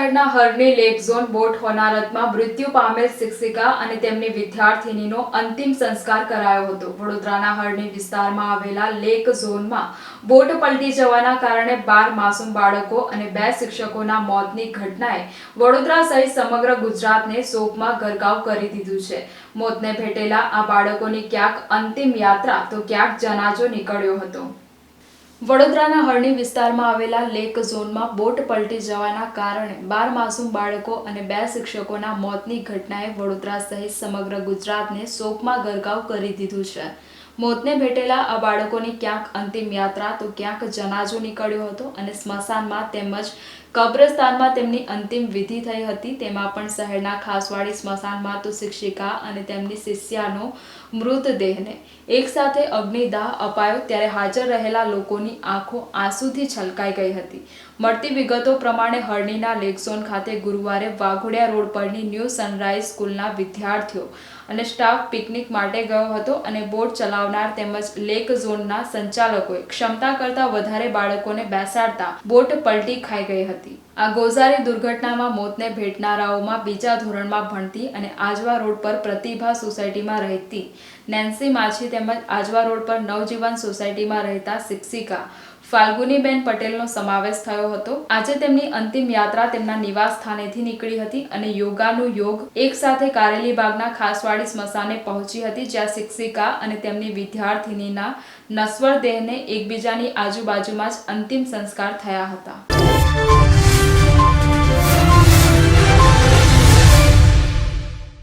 શહેરના Harni lake zone boat હોનારતમાં મૃત્યુ પામેલ શિક્ષિકા અને તેમની વિદ્યાર્થિનીનો અંતિમ સંસ્કાર કરાયો હતો. વડોદરાના હરણી વિસ્તારમાં આવેલા લેક ઝોનમાં બોટ પલટી જવાના કારણે બાર માસૂમ બાળકો અને બે શિક્ષકોના મોતની ઘટનાએ વડોદરા સહિત સમગ્ર ગુજરાતને શોકમાં ગરકાવ કરી દીધું છે. મોતને ભેટેલા આ બાળકોની ક્યાંક અંતિમ યાત્રા તો ક્યાંક જનાજો નીકળ્યો હતો. વડોદરાના હરણી વિસ્તારમાં આવેલા લેક ઝોનમાં બોટ પલટી જવાના કારણે બાર માસૂમ બાળકો અને બે શિક્ષકોના મોતની ઘટનાએ વડોદરા સહિત સમગ્ર ગુજરાતને શોકમાં ગરકાવ કરી દીધું છે. મોતને ભેટેલા આ બાળકોની ક્યાંક અંતિમ યાત્રા તો ક્યાંક જનાજો નીકળ્યો હતો અને સ્મશાનમાં તેમજ કબ્રસ્તાનમાં તેમની અંતિમ વિધિ થઈ હતી. તેમાં પણ શહેરના ખાસવાડી સ્મશાનમાં તો શિક્ષિકા અને તેમની શિષ્યાનો મૃતદેહને એકસાથે અગ્નિદાહ અપાયો ત્યારે હાજર રહેલા લોકોની આંખો આંસુથી છલકાઈ ગઈ હતી. મળતી વિગતો પ્રમાણે હરણીના લેકઝોન ખાતે ગુરુવારે વાઘોડિયા રોડ પરની ન્યૂ સનરાઈઝ સ્કૂલના વિદ્યાર્થીઓ અને સ્ટાફ પિકનિક માટે ગયો હતો અને બોટ ચલાવનાર તેમજ લેક ઝોનના સંચાલકોએ ક્ષમતા કરતાં વધારે બાળકોને બેસાડતા બોટ પલટી ખાઈ ગઈ હતી. આ ગોઝારી દુર્ઘટનામાં મોતને ભેટનારાઓમાં બીજા ધોરણમાં ભણતી અને આજવા રોડ પર પ્રતિભા સોસાયટીમાં રહેતી નેન્સી માછી તેમજ આજવા રોડ પર નવજીવન સોસાયટીમાં રહેતા શિક્ષિકા ફાલ્ગુનીબેન પટેલનો સમાવેશ થયો હતો. આજે તેમની અંતિમ યાત્રા તેમના નિવાસ સ્થાનેથી નીકળી હતી અને યોગાનું યોગ એક સાથે કારેલીબાગના ખાસવાડી સ્મશાને પહોંચી હતી જ્યાં શિક્ષિકા અને તેમની વિદ્યાર્થિનીના નશ્વર દેહને એકબીજાની આજુબાજુમાં જ અંતિમ સંસ્કાર થયા હતા.